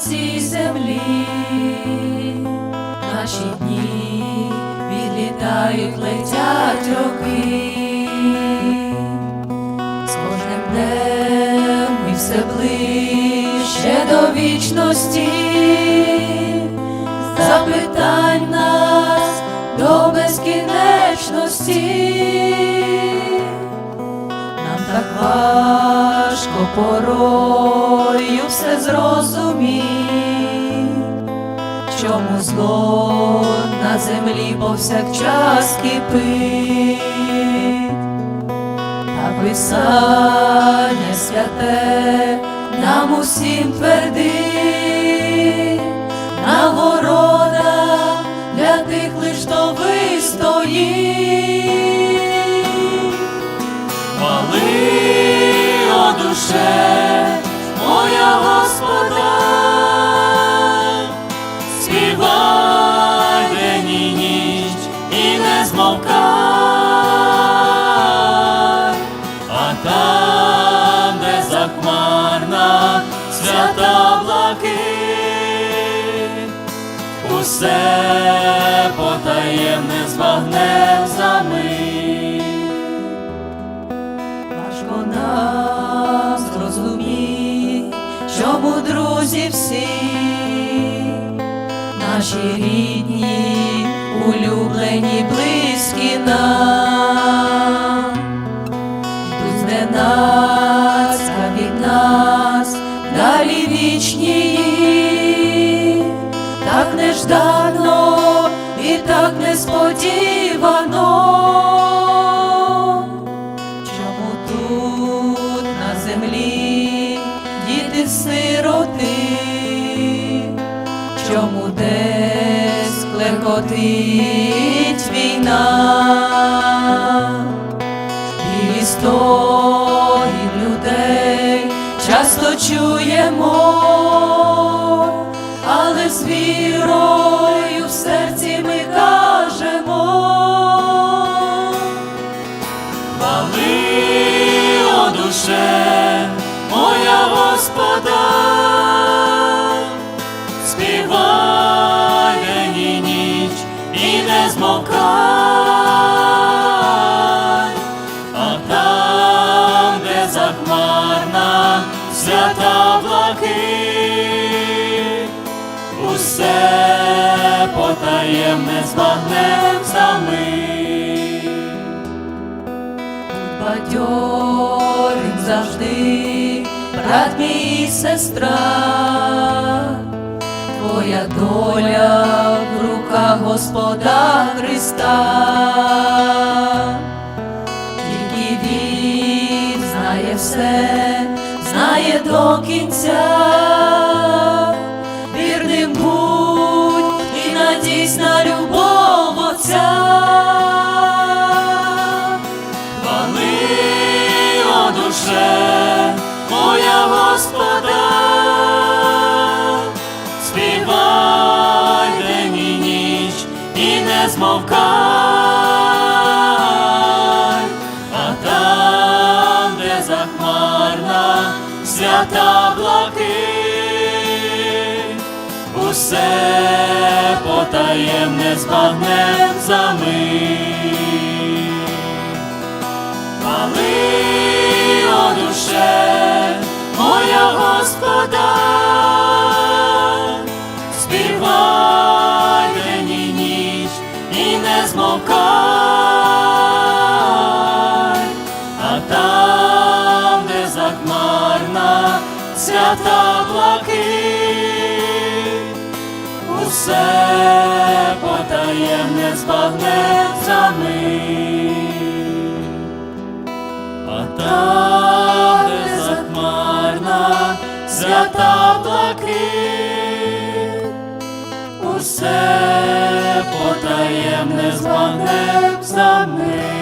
цій землі, наші дні відлітають, летять роки, з кожним днем ми все ближче до вічності, запитань нас до безкінечності. Нам так важко порою все зрозуміть, чому зло на землі повсякчас кипить, та писання святе нам усім твердить, нагорода для тих лиш хто вистоїть. Хвали, о душе, і а там, де захмарна свята блакить, усе потаємне збагнем за мить. Важко нам зрозуміть, чому друзі всі, наші рідні, улюблені, близькі нам, йдуть зненацька від нас, далі вічні, так неждано і так несподівано. Чому тут на землі діти сироти, чому десь клекотить війна, і історії людей часто чуємо, але з вірою в серці ми кажемо. Хвали, о душе, моя Господа, змовкай, а там, де захмарна свята блакить, усе потаємне збагнем за мить. Будь бадьорим завжди, брат мій сестра, твоя доля Господа Христа, тільки він знає все, знає до кінця, вірним будь і надійсь на усе потаємне збагнем за мить. Хвали, о душе, моя Господа, співай день і ніч і не змовкай, а там, де захмарна свята блакить, усе потаємне збагне за мить. А там, де захмарна свята блакить, усе потаємне збагне за мить.